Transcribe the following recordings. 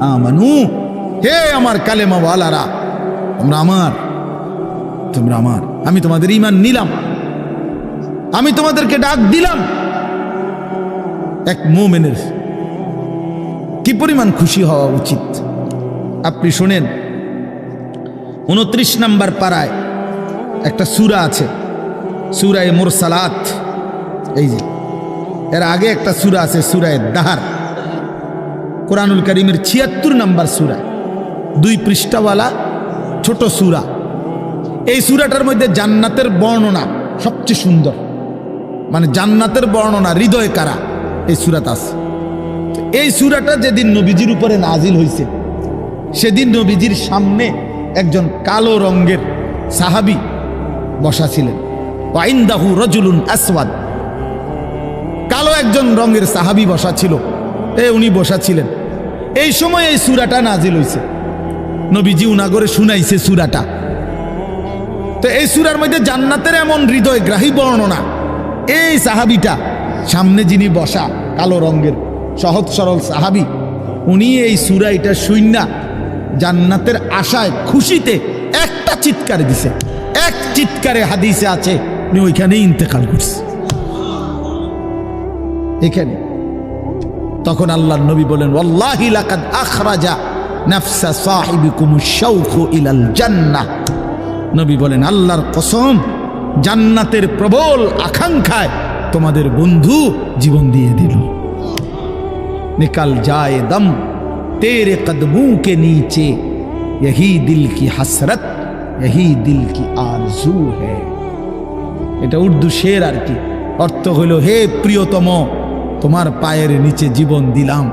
আমানু। হে আমার কালেমাওয়ালারা, তোমরা আমার তোমরা আমার, আমি তোমাদের ইমান নিলাম। আমি তোমাদেরকে ডাক দিলাম। এক মোমেনের কি পরিমাণ খুশি হওয়া উচিত? আপনি শোনেন, উনত্রিশ নাম্বার পাড়ায় একটা সুরা আছে, সুরায় মোরসালাত। এই যে, এর আগে একটা সুরা আছে, সুরায় দাহার। কোরআনুল করিমের ছিয়াত্তর নাম্বার সুরা। দুই পৃষ্ঠাওয়ালা, ছোট সুরা। এই সুরাটার মধ্যে জান্নাতের বর্ণনা সবচেয়ে সুন্দর। মানে জান্নাতের বর্ণনা, হৃদয় কারা? এই সুরাত আছে। এই সুরাটা যেদিন নবীজির উপরে নাজিল হয়েছে সেদিন নবীজির সামনে একজন কালো রঙ্গের সাহাবি বসা ছিলেন ওয়াইন্দাহু রজুলুন আসওয়াদ। কালো একজন রঙের সাহাবি বসা ছিল এ, উনি বসা ছিলেন এই সময় এই সুরাটা নাজিল হইছে। নবীজি উনাগরে শুনাইছে সুরাটা। তো এই সুরার মধ্যে জান্নাতের এমন হৃদয় গ্রাহী বর্ণনা। এই সাহাবিটা, সামনে যিনি বসা, কালো রঙের, সহজ সরল সাহাবি, উনি এই সুরা এটা শুইনা জান্নাতের আশায় খুশিতে একটা চিৎকার দিছে। এক চিৎকারে হাদিসে আছে, উনি ওইখানেই ইন্তেকাল করছে। এখানে তখন আল্লাহ নবী বলেন ওয়াল্লাহি লাকাদ আখরাজা নাফসা সাহিবিকুম শাউকু ইলাল জান্নাহ নবী বলেন আল্লাহর কসম জান্নাতের প্রবল আকাঙ্ক্ষায় তোমাদের বন্ধু জীবন দিয়ে দিল निकल जाए दम तेरे कदमों के नीचे यही दिल की हसरत यही दिल की आरजू है এটা উর্দু শের আর কি অর্থ হইল হে প্রিয়তম তোমার পায়ের নিচে জীবন দিলাম,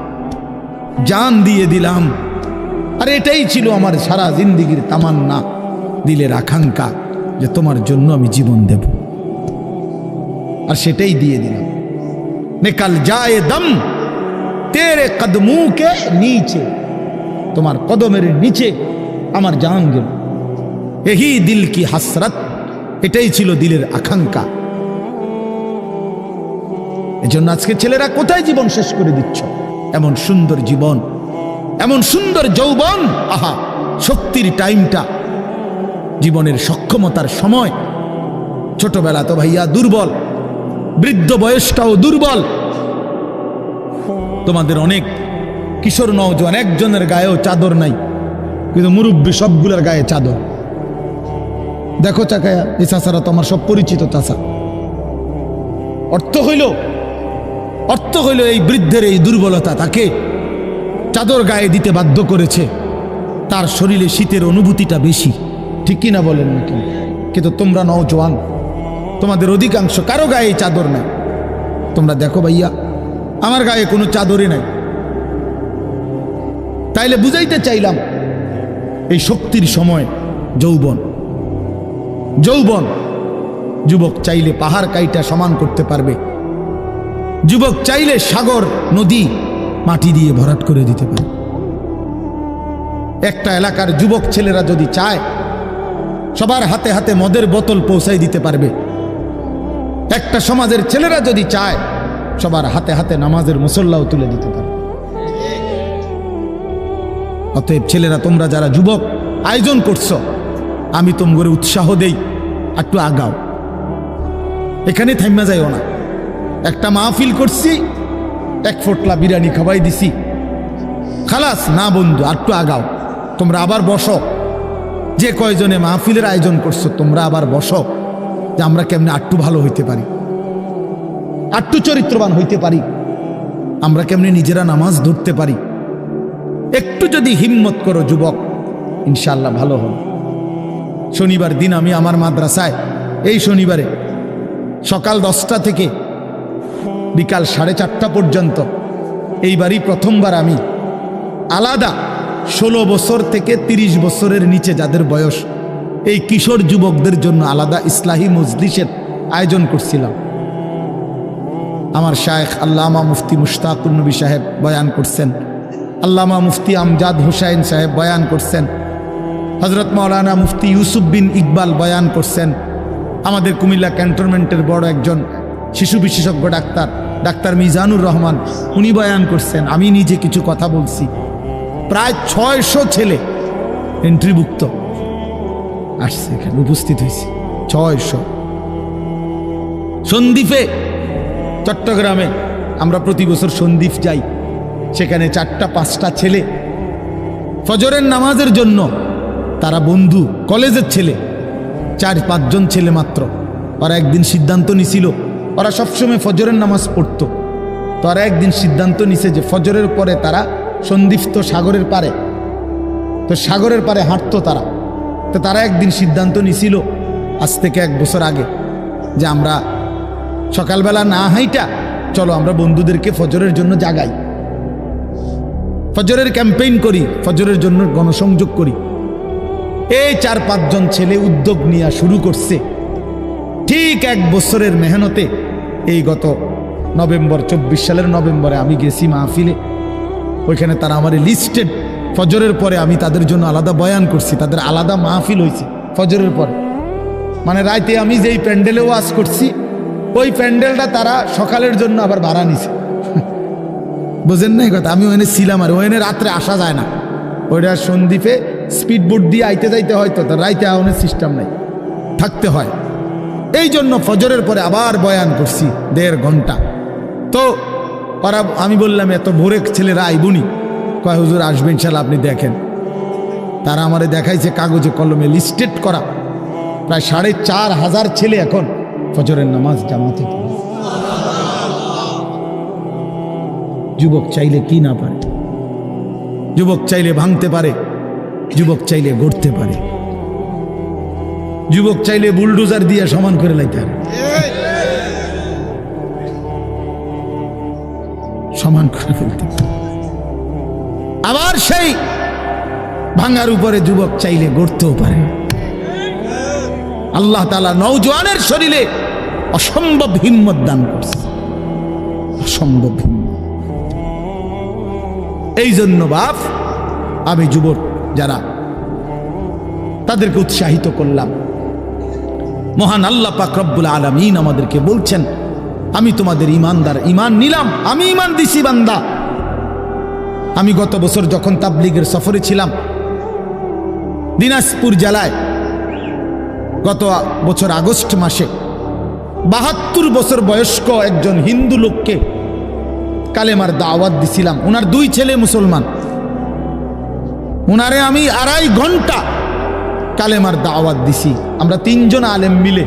জান দিয়ে দিলাম। আর এটাই ছিল আমার সারা জিন্দিগির তামান্না, দিলের আকাঙ্ক্ষা যে তোমার জন্য আমি জীবন দেব। আর সেটাই দিয়ে দিলাম। নেকাল যায় দম, তেরে কদমুকে নিচে, তোমার কদমের নিচে আমার জান গেল। এহি দিল কি হাসরত, এটাই ছিল দিলের আকাঙ্ক্ষা। এজন্য আজকে ছেলেরা কোথায় জীবন শেষ করে দিচ্ছ? এমন সুন্দর জীবন, এমন সুন্দর যৌবন, আহা, শক্তির টাইমটা, জীবনের সক্ষমতার সময়। ছোটবেলা তো ভাইয়া দুর্বল, বৃদ্ধ বয়সটাও দুর্বল। তোমাদের অনেক কিশোর নওজোয়ান, একজনের গায়েও চাদর নাই, কিন্তু মুরব্বী সবগুলোর গায়ে চাদর। দেখো চাকায়া, এই চাষারা তো আমার সব পরিচিত চাষা অর্থ হইল অর্থ হইল এই বৃদ্ধের এই দুর্বলতা, তাকে চাদর গায়ে দিতে বাধ্য করেছে। তার শরীরে শীতের অনুভূতিটা বেশি। ঠিক কিনা বলেন নাকি? কিন্তু তোমরা নওজোয়ান তোমাদের অধিকাংশ কারও গায়ে চাদর নাই। তোমরা দেখো ভাইয়া, আমার গায়ে কোনো চাদরই নাই। তাইলে বুঝাইতে চাইলাম, এই শক্তির সময় যৌবন। যৌবন, যুবক চাইলে পাহাড় কাইটা সমান করতে পারবে। যুবক চাইলে সাগর, নদী, মাটি দিয়ে ভরাট করে দিতে পারে। একটা এলাকার যুবক ছেলেরা যদি চায়, সবার হাতে হাতে মদের বোতল পৌঁছাই দিতে পারবে। একটা সমাজের ছেলেরা যদি চায়, সবার হাতে হাতে নামাজের মুসল্লাও তুলে দিতে পারবে। অতএব ছেলেরা, তোমরা যারা যুবক, আয়োজন করছ, আমি তোমগরে উৎসাহ দেই, একটু আগাও। এখানে থাইমা যাইও না। একটা মাহফিল করছি, এক ফোটলা বিরিয়ানি খাওয়াই দিছি। খালাস, না বন্ধু একটু আগাও। তোমরা আবার বসো। যে কয়জনে মাহফিলের আয়োজন করছ, তোমরা আবার বসো। যে আমরা কেমনে আটটু ভালো হইতে পারি। আটটু চরিত্রবান হইতে পারি। আমরা কেমনে নিজেরা নামাজ ধরতে পারি। একটু যদি হিম্মত করো যুবক ইনশাল্লাহ ভালো হবে। শনিবার দিন আমি আমার মাদ্রাসায়, এই শনিবারে সকাল দশটা থেকে বিকাল সাড়ে চারটা পর্যন্ত। এইবারই প্রথমবার আমি। আলাদা ষোলো বছর থেকে ৩০ বছরের নিচে যাদের বয়স, এই কিশোর যুবকদের জন্য আলাদা ইসলাহী মজলিসের আয়োজন করছিলাম। আমার শায়েখ আল্লামা মুফতি মুশতাকুর নবী সাহেব বয়ান করছেন। আল্লামা মুফতি আমজাদ হুসাইন সাহেব বয়ান করছেন। হজরত মৌলানা মুফতি ইউসুফ বিন ইকবাল বয়ান করছেন। আমাদের কুমিল্লা ক্যান্টনমেন্টের বড় একজন শিশু বিশেষজ্ঞ ডাক্তার ডাক্তার মিজানুর রহমান, উনি বয়ান করছেন, আমি নিজে কিছু কথা বলছি। প্রায় ছয়শো ছেলে এন্ট্রিভুক্ত আসছে এখানে, উপস্থিত হয়েছে। ছয়শো। সন্দ্বীপে, চট্টগ্রামে, আমরা প্রতি বছর সন্দ্বীপ যাই। সেখানে চারটা, পাঁচটা ছেলে। ফজরের নামাজের জন্য তারা বন্ধু, কলেজের ছেলে। চার, পাঁচজন ছেলে মাত্র। ওরা একদিন সিদ্ধান্ত নিছিল ওরা সবসময় ফজরের নামাজ পড়তো। তো ওরা একদিন সিদ্ধান্ত নিছে যে ফজরের পরে তারা সন্দিপ্ত সাগরের পারে। তো সাগরের পারে হাঁটতো তারা। তো তারা একদিন সিদ্ধান্ত নিছিল, আজ থেকে এক বছর আগে, যে আমরা সকালবেলা না হাইটা, চলো আমরা বন্ধুদেরকে ফজরের জন্য জাগাই। ফজরের ক্যাম্পেইন করি, ফজরের জন্য গণসংযোগ করি। এই চার পাঁচজন ছেলে উদ্যোগ নিয়ে শুরু করছে। ঠিক এক বছরের মেহনতে এই গত নভেম্বর, চব্বিশ সালের নভেম্বরে আমি গেছি মাহফিলে। ওইখানে তারা আমার লিস্টেড ফজরের পরে আমি তাদের জন্য আলাদা বয়ান করছি, তাদের আলাদা মাহফিল হয়েছে ফজরের পরে। মানে রাইতে আমি যেই প্যান্ডেলে ওয়াজ করছি, ওই প্যান্ডেলটা তারা সকালের জন্য আবার ভাড়া নিছে। বোঝেন না এই কথা? আমি ওখানে ছিলাম আর ওখানে রাত্রে আসা যায় না। ওইটা সন্দ্বীপে স্পিড বোট দিয়ে আইতে যাইতে হয় তো তার রাইতে আওয়ানোর সিস্টেম নেই। থাকতে হয়। এই জন্য ফজরের পরে আবার বয়ান করছি, দেড় ঘণ্টা। তো, ওরা, আমি বললাম, এত ভোরে ছেলেরা আইবুনি। কয়, হুজুর আসবেন শাল আপনি দেখেন। তারা আমারে দেখাইছে কাগজে, কলমে লিস্টেড করা। প্রায় সাড়ে চার হাজার ছেলে এখন ফজরের নামাজ জামাতে যুবক চাইলে কি না পারে? যুবক চাইলে ভাঙতে পারে, যুবক চাইলে গড়তে পারে। যুবক চাইলে বুলডোজার দিয়ে সমান করে লাইতে পারে। সমান করে ফেলতে আবার সেই ভাঙার উপরে যুবক চাইলে গড়তেও পারে। আল্লাহ তালা নৌজওয়ানের শরীরে অসম্ভব হিম্মত দান করছে। অসম্ভব এই জন্য বাপ, আমি যুবক যারা, তাদেরকে উৎসাহিত করলাম। মহান আল্লাহ পাক রব্বুল আলমিন আমাদেরকে বলছেন, আমি তোমাদের ইমানদার ইমান নিলাম, আমি ইমান দিছি বান্দা। আমি গত বছর যখন তাবলিগের সফরে ছিলাম, দিনাজপুর জেলায়, গত বছর আগস্ট মাসে, বাহাত্তর বছর বয়স্ক একজন হিন্দু লোককে কালেমার দাওয়াত দিছিলাম। ওনার দুই ছেলে মুসলমান। ওনারে আমি আড়াই ঘণ্টা কালেমার দাওয়াত দিছি। আমরা তিনজন আলেম মিলে।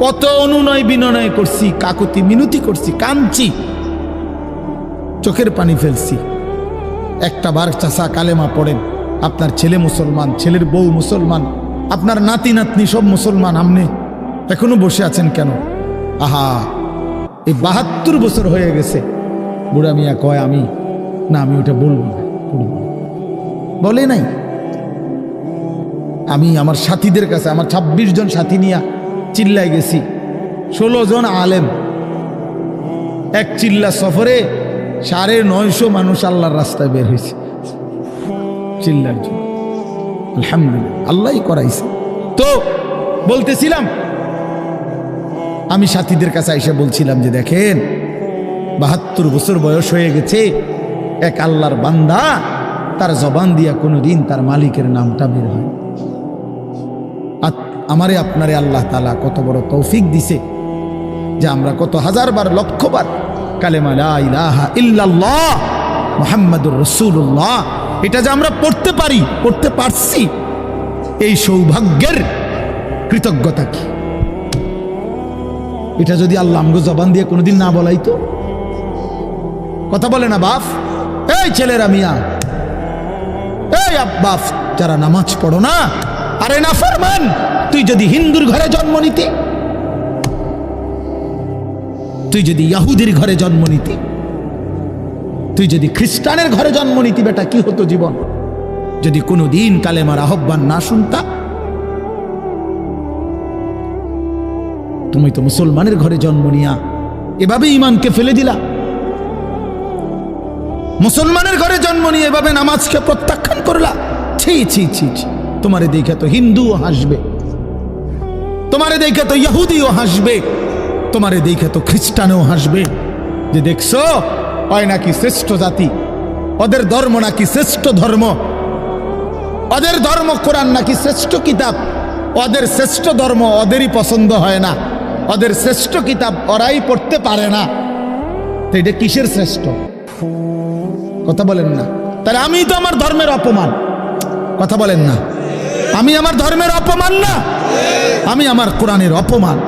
কত অনুনয় বিনয় করছি, কাকুতি মিনতি করছি, কাঁদছি। চোখের পানি ফেলছি। একটা বার চাষা কালেমা পড়েন, আপনার ছেলে মুসলমান, ছেলের বউ মুসলমান, আপনার নাতি নাতনি সব মুসলমান, আমনে এখনও বসে আছেন কেন? আহা এই বাহাত্তর বছর হয়ে গেছে। বুড়া মিয়া কয়, আমি, না, আমি ওটা বলব না। বলে নাই। আমি আমার সাথীদের কাছে, আমার ২৬ জন সাথী নিয়ে চিল্লায় গেছি। ষোলো জন আলেম। এক চিল্লা সফরে সাড়ে নয়শো মানুষ আল্লাহর রাস্তায় বের হয়েছে। চিল্লার জন্য। আলহামদুলিল্লাহ, আল্লাহই করাইছে। তো বলতেছিলাম, আমি সাথীদের কাছে এসে বলছিলাম যে দেখেন, বাহাত্তর বছর বয়স হয়ে গেছে, এক আল্লাহর বান্দা তার জবান দিয়া কোনো দিন তার মালিকের নামটা বের হয় আমারে আপনারে আল্লাহ তালা কত বড় তৌফিক দিছে যে আমরা কত হাজার বার, লক্ষ বার কালেমা ইলাহা রসুল্লাহ এটা যে আমরা পড়তে পারি, পড়তে পারছি, এই সৌভাগ্যের কৃতজ্ঞতা কি? এটা যদি আল্লাহ আমগো জবান দিয়ে কোনোদিন না বলাই তো কথা বলে না বাপ এই ছেলেরা মিয়া। এই বাপ যারা নামাজ পড়ো না আরে না ফরমান। তুই যদি হিন্দুর ঘরে জন্ম নিতি, তুই যদি ইয়াহুদির ঘরে জন্ম নিতি, তুই যদি খ্রিস্টানের ঘরে জন্ম নিতি, বেটা, কি হতো জীবন? যদি কোনো দিন কালেমার আহ্বান না শুনতা, তুমি তো মুসলমানের ঘরে জন্ম নিয়া এভাবে ইমানকে ফেলে দিলা। মুসলমানের ঘরে জন্ম নিয়ে এভাবে নামাজকে প্রত্যাখ্যান করলা। ছি ছি ছি ছি। তোমারে দেখে তো হিন্দুও হাসবে। তোমারে দেখে তো ইহুদিও হাসবে। তোমারে দেখে তো খ্রিস্টানও হাসবে। যে দেখছ, হয় নাকি শ্রেষ্ঠ জাতি? ওদের ধর্ম নাকি শ্রেষ্ঠ ধর্ম? ওদের ধর্ম কোরআন নাকি শ্রেষ্ঠ কিতাব? ওদের শ্রেষ্ঠ ধর্ম ওদেরই পছন্দ হয় না। ওদের শ্রেষ্ঠ কিতাব ওরাই পড়তে পারে না। তো এটা কিসের শ্রেষ্ঠ? কথা বলেন না। তাহলে আমি তো আমার ধর্মের অপমান। কথা বলেন না। আমি আমার ধর্মের অপমান না। আমি আমার কোরআনের অপমান।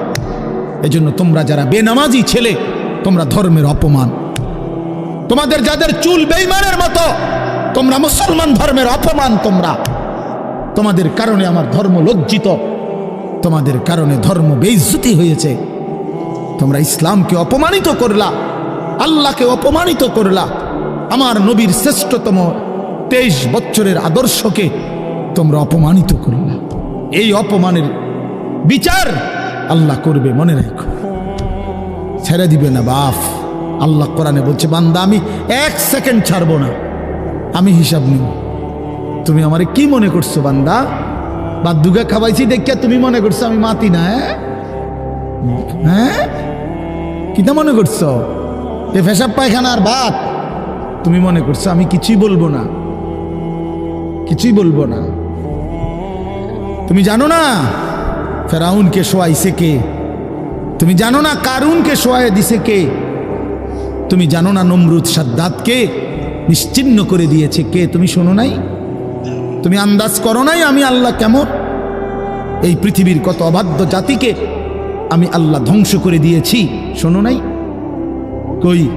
এজন্য তোমরা যারা বেনামাজি ছেলে, তোমরা ধর্মের অপমান। তোমাদের যাদের চুল বেইমানের মতো, তোমরা মুসলমান ধর্মের অপমান তোমরা। তোমাদের কারণে আমার ধর্ম লজ্জিত। তোমাদের কারণে ধর্ম বেইজ্জতি হয়েছে। তোমরা ইসলামকে অপমানিত করলা, আল্লাহকে অপমানিত করলা। আমার নবীর শ্রেষ্ঠতম তেইশ বছরের আদর্শকে তোমরা অপমানিত করলে এই অপমানের বিচার আল্লাহ করবে, মনে রাখো। ছেড়ে দিবে না, বাফ। আল্লাহ কোরআনে বলছে, বান্দা, আমি এক সেকেন্ড ছাড়বো না। আমি হিসাব নিব। তুমি আমারে কি মনে করছ, বান্দা? বাদ দুগা খাওয়াইছি দেখিয়া তুমি মনে করছ আমি মাতি না হ্যাঁ? হ্যাঁ? কিতা মনে করছ? এ ফেসাব পায়খানার ভাত তুমি মনে করছ, আমি কিছুই বলব না। কিছুই বলব না। তুমি জানো না? ফেরাউনকে শোয়াইছে কে? তুমি জানো না কারুনকে শোয়াই দিছে কে? তুমি জানো না নমরুদ সাদ্দাতকে নিশ্চিন্ন করে দিয়েছে কে? তুমি শোনো নাই? তুমি আন্দাজ করো নাই আমি আল্লাহ কেমন? এই পৃথিবীর কত অবাধ্য জাতিকে আমি আল্লাহ ধ্বংস করে দিয়েছি, শোনো নাই? কই,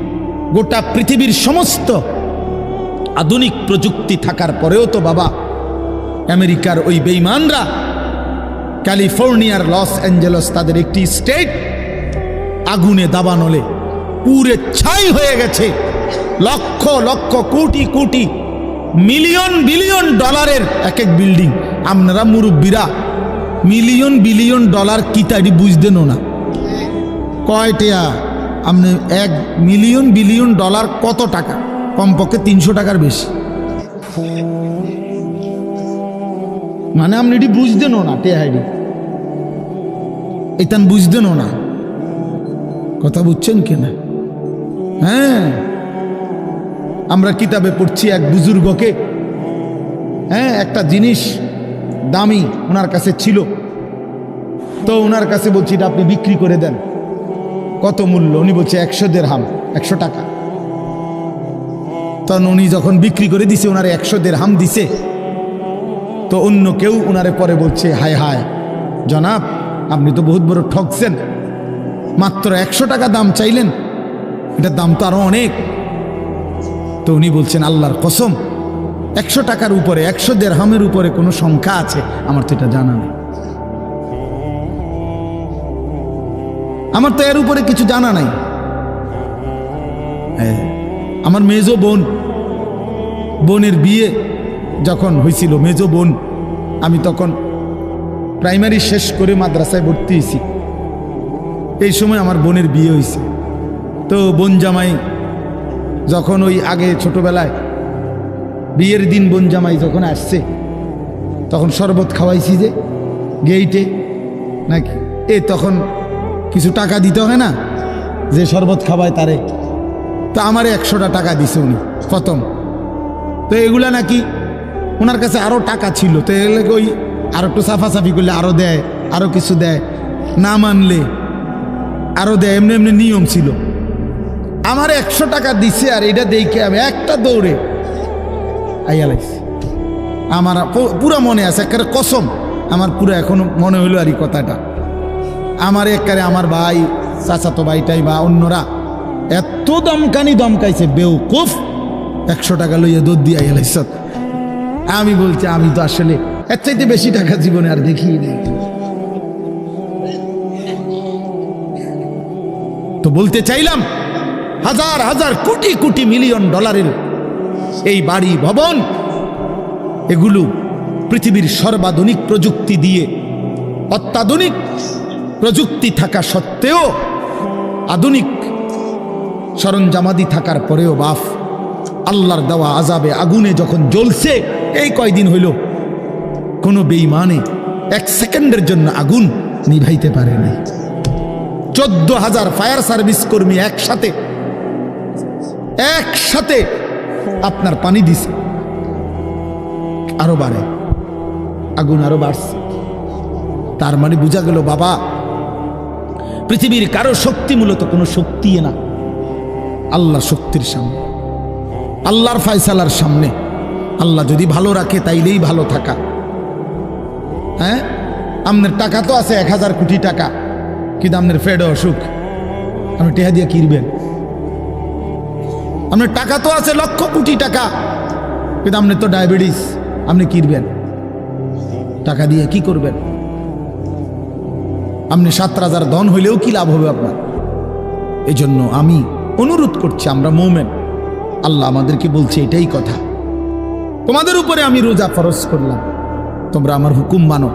গোটা পৃথিবীর সমস্ত আধুনিক প্রযুক্তি থাকার পরেও তো বাবা আমেরিকার ওই বেইমানরা ক্যালিফোর্নিয়ার লস অ্যাঞ্জেলস তাদের একটি স্টেট আগুনে দাবানলে পুরে ছাই হয়ে গেছে। লক্ষ লক্ষ, কোটি কোটি, মিলিয়ন, বিলিয়ন ডলারের এক এক বিল্ডিং। আপনারা মুরব্বীরা, মিলিয়ন, বিলিয়ন ডলার কি তাই বুঝতেন না কয়টা আপনি এক মিলিয়ন, বিলিয়ন ডলার কত টাকা? কমপক্ষে তিনশো টাকার বেশি। মানে আপনি এটি বুঝতেনও না টেহাইডি এটান বুঝতেনও না কথা বুঝছেন কিনা? হ্যাঁ। আমরা কিতাবে পড়ছি এক বুজুর্গকে। হ্যাঁ একটা জিনিস দামি ওনার কাছে ছিল। তো ওনার কাছে বলছি, এটা আপনি বিক্রি করে দেন। কত মূল্য? উনি বলছে, একশো দের হাম একশো টাকা। তখন উনি যখন বিক্রি করে দিছে, ওনার একশো দের হাম দিছে। তো অন্য কেউ ওনারে পরে বলছে হায় হায় জনাব আপনি তো বহুত বড় ঠকছেন। মাত্র একশো টাকা দাম চাইলেন এটার দাম তো আরও অনেক। তো উনি বলছেন আল্লাহর কসম একশো টাকার উপরে একশো দেড়হামের উপরে কোনো সংখ্যা আছে? আমার তো এটা জানা নেই। আমার তো এর উপরে কিছু জানা নাই। হ্যাঁ, আমার মেজো বোন বোনের বিয়ে যখন হয়েছিল মেজো বোন, আমি তখন প্রাইমারি শেষ করে মাদ্রাসায় ভর্তি হয়েছি এই সময় আমার বোনের বিয়ে হয়েছে তো বোন জামাই যখন ওই আগে ছোটবেলায় বিয়ের দিন বোন জামাই যখন আসছে, তখন শরবত খাওয়াইছি যে গেইটে নাকি? এ তখন কিছু টাকা দিতে হয় না, যে শরবত খাওয়ায় তারে। তো আমারে একশোটা টাকা দিছে উনি, প্রথম। তো এগুলা নাকি ওনার কাছে আরও টাকা ছিল, তো এগুলো ওই আরও একটু সাফাসাফি করলে আরও দেয় আরও কিছু দেয়। না মানলে আরও দেয়, এমনি এমনি নিয়ম ছিল। আমার একশো টাকা দিছে আর এটা দেখে আমি একটা দৌড়ে আইয়া আমার পুরা মনে আছে, একেবারে কসম। আমার পুরো এখনও মনে হইল আর এই কথাটা। আমার একারে আমার ভাই, চাচাতো ভাইটাই বা অন্যরা এত দমকানি দমকাইছে, বেউকুফ। একশো টাকা লইয়া দুধ দিয়ে আইয়া আমি বলছি, আমি তো আসলে এর চাইতে বেশি টাকা জীবনে আর দেখি নেই। তো বলতে চাইলাম, হাজার হাজার কোটি কোটি মিলিয়ন ডলারের এই বাড়ি, ভবন, এগুলো পৃথিবীর সর্বাধুনিক প্রযুক্তি দিয়ে, অত্যাধুনিক প্রযুক্তি থাকা সত্ত্বেও, আধুনিক সরঞ্জামাদি থাকার পরেও বাফ, আল্লাহর দেওয়া আজাবে আগুনে যখন জ্বলছে এই কয়দিন হইল, কোনো বেইমানে এক সেকেন্ডের জন্য আগুন নিভাইতে পারে নাই। চোদ্দ হাজার ফায়ার সার্ভিস কর্মী একসাথে একসাথে আপনার পানি দিছে। আরও বাড়ে, আগুন আরও বাড়ছে। তার মানে বোঝা গেল, বাবা, পৃথিবীর কারও শক্তি মূলত কোনো শক্তি না আল্লাহ শক্তির সামনে, আল্লাহর ফায়সালার সামনে। আল্লাহ যদি ভালো রাখে তাইলেই ভালো থাকা। হ্যাঁ? আপনার টাকা তো আছে এক হাজার কোটি টাকা। কিন্তু আপনার ফেড অসুখ। আপনি টেহা দিয়ে কিনবেন আপনার টাকা তো আছে লক্ষ কোটি টাকা। কিন্তু আপনি তো ডায়াবেটিস। আপনি কিনবেন টাকা দিয়ে কি করবেন? আপনি সাত রাজার ধন হইলেও কি লাভ হবে আপনার? এজন্য আমি অনুরোধ করছি, আমরা মৌমেন। আল্লাহ আমাদেরকে বলছে এটাই কথা। তোমাদের উপরে আমি রোজা ফরজ করলাম। তোমরা আমার হুকুম মানো।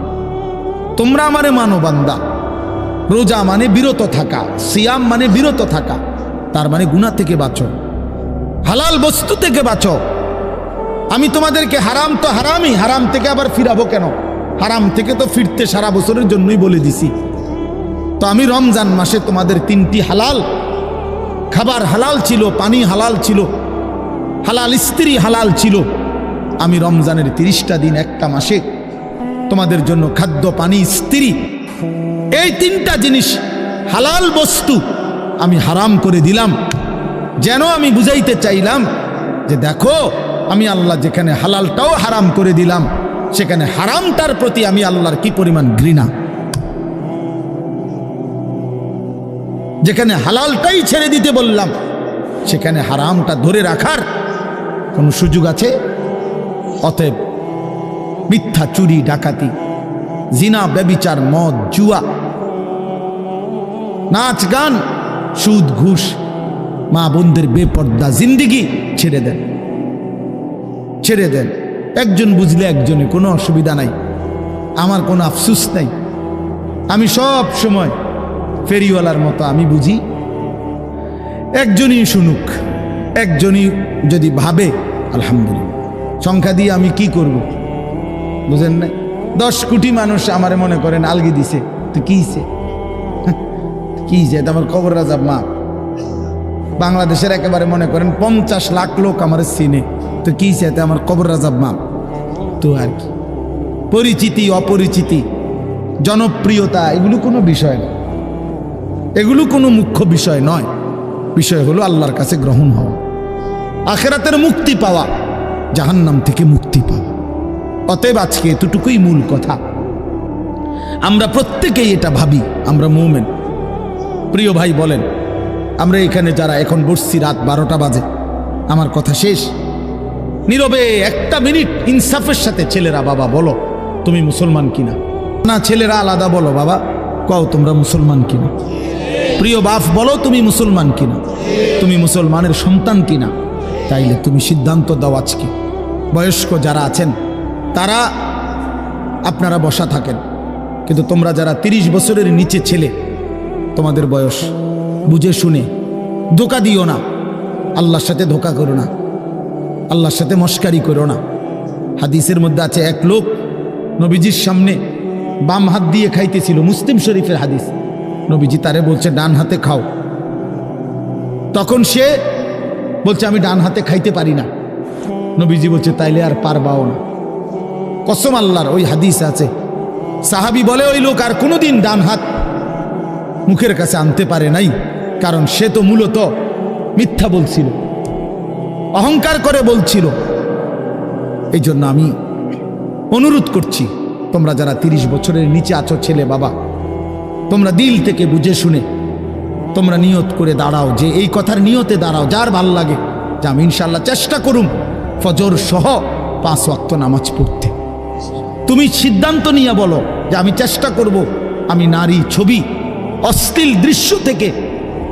তোমরা আমারে মানো বান্দা। রোজা মানে বিরত থাকা, সিয়াম মানে বিরত থাকা। তার মানে গুণা থেকে বাঁচো। হালাল বস্তু থেকে বাঁচো। আমি তোমাদেরকে হারাম তো হারামই, হারাম থেকে আবার ফিরাবো কেন? হারাম থেকে তো ফিরতে সারা বছরের জন্যই বলে দিছি। তো আমি রমজান মাসে তোমাদের তিনটি হালাল, খাবার হালাল ছিল, পানি হালাল ছিল, হালাল স্ত্রী হালাল ছিল। আমি রমজানের তিরিশটা দিন একটা মাসে তোমাদের জন্য খাদ্য, পানি, স্ত্রী, এই তিনটা জিনিস, হালাল বস্তু আমি হারাম করে দিলাম। যেন আমি বুঝাইতে চাইলাম যে দেখো, আমি আল্লাহ যেখানে হালালটাও হারাম করে দিলাম, সেখানে হারামটার প্রতি আমি আল্লাহর কি পরিমাণ ঘৃণা? যেখানে হালালটাই ছেড়ে দিতে বললাম, সেখানে হারামটা ধরে রাখার কোনো সুযোগ আছে? অতএব মিথ্যা চুরি, ডাকাতি, জিনা, ব্যবিচার, মদ, জুয়া, নাচ, গান, সুদ, ঘুষ, মা বোনদের বেপর্দা জিন্দিগি ছেড়ে দেন। ছেড়ে দেন। একজন বুঝলে একজনে, কোনো অসুবিধা নাই। আমার কোনো আফসুস নাই। আমি সব সময় ফেরিওয়ালার মতো, আমি বুঝি। একজনই শুনুক, একজনই যদি ভাবে, আলহামদুলিল্লাহ। সংখ্যা দিয়ে আমি কি করব? বুঝেন না দশ কোটি মানুষ আমার মনে করেন আলগি দিছে। তো কি হিসে কি হিসে এটা আমার কবর রাজাব, মা। বাংলাদেশের একেবারে মনে করেন পঞ্চাশ লাখ লোক আমার সিনে তো কি হিসে এতে আমার কবর রাজাব, মা। তো আর কি। পরিচিতি, অপরিচিতি, জনপ্রিয়তা, এগুলো কোনো বিষয় না। এগুলো কোনো মুখ্য বিষয় নয়। বিষয় হলো আল্লাহর কাছে গ্রহণ হওয়া। আখেরাতের মুক্তি পাওয়া। জাহান্নাম থেকে মুক্তি পাওয়া অতএব আজকে এতটুকুই মূল কথা। আমরা প্রত্যেকেই এটা ভাবি, আমরা মৌমেন। প্রিয় ভাই বলেন, আমরা এখানে যারা এখন বসছি রাত বারোটা বাজে, আমার কথা শেষ? নীরবে একটা মিনিট ইনসাফের সাথে ছেলেরা, বাবা বলো, তুমি মুসলমান কিনা? না, ছেলেরা আলাদা বলো, বাবা, কও তোমরা মুসলমান কিনা? প্রিয় বাপ বলো, তুমি মুসলমান কিনা? তুমি মুসলমানের সন্তান কিনা? তাইলে তুমি সিদ্ধান্ত দাও আজকে। বয়স্ক যারা আছেন, তারা আপনারা বসা থাকেন। কিন্তু তোমরা যারা তিরিশ বছরের নিচে ছেলে, তোমাদের বয়স বুঝে শুনে ধোকা দিও না। আল্লাহর সাথে ধোকা করো না। আল্লাহর সাথে মস্কারি করো না। হাদিসের মধ্যে আছে, এক লোক নবীজির সামনে বাম হাত দিয়ে খাইতেছিল, মুসলিম শরীফের হাদিস। নবীজি তারে বলছে, ডান হাতে খাও। তখন সে বলছে, আমি ডান হাতে খাইতে পারি না। নবীজি বলছে, তাইলে আর পারবাও না। কসম আল্লাহর ওই হাদিস আছে। সাহাবি বলে, ওই লোক আর কোনোদিন ডান হাত মুখের কাছে আনতে পারে নাই, কারণ সে তো মূলত মিথ্যা বলছিল, অহংকার করে বলছিল। এই জন্য আমি অনুরোধ করছি, তোমরা যারা তিরিশ বছরের নিচে আছো ছেলে বাবা, তোমরা দিল থেকে বুঝে শুনে, তোমরা নিয়ত করে দাঁড়াও, যে এই কথার নিয়তে দাঁড়াও, যার ভালো লাগে, যে আমি ইনশাল্লাহ চেষ্টা করুম। ফজর সহ পাঁচ ওয়াক্ত নামাজ পড়তে। তুমি সিদ্ধান্ত নিয়ে বলো যে আমি চেষ্টা করব আমি নারী ছবি, অশ্লীল দৃশ্য থেকে,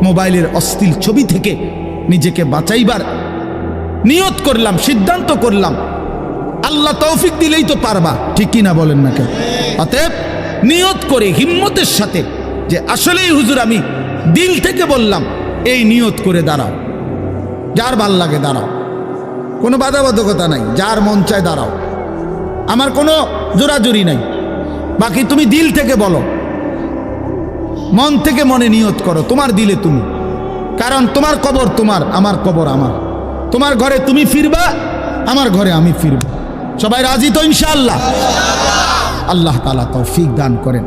মোবাইলের অশ্লীল ছবি থেকে নিজেকে বাঁচাইবার নিয়ত করলাম, সিদ্ধান্ত করলাম। আল্লাহ তৌফিক দিলেই তো পারবা ঠিক কি না বলেন না কেন? অতএব নিয়ত করে, হিম্মতের সাথে যে আসলেই হুজুর আমি দিল থেকে বললাম, এই নিয়ত করে দাঁড়াও। যার ভালো লাগে দাঁড়াও। কোনো বাধাবাধকতা নাই, যার মন চায় দাঁড়াও। আমার কোনো জোরাজুরি নাই। বাকি তুমি দিল থেকে বলো। মন থেকে মনে নিয়ত করো, তোমার দিলে তুমি। কারণ তোমার কবর তোমার, আমার কবর আমার। তোমার ঘরে তুমি ফিরবা, আমার ঘরে আমি ফিরব। সবাই রাজি তো ইনশাআল্লাহ? আল্লাহ তালা তৌফিক দান করেন।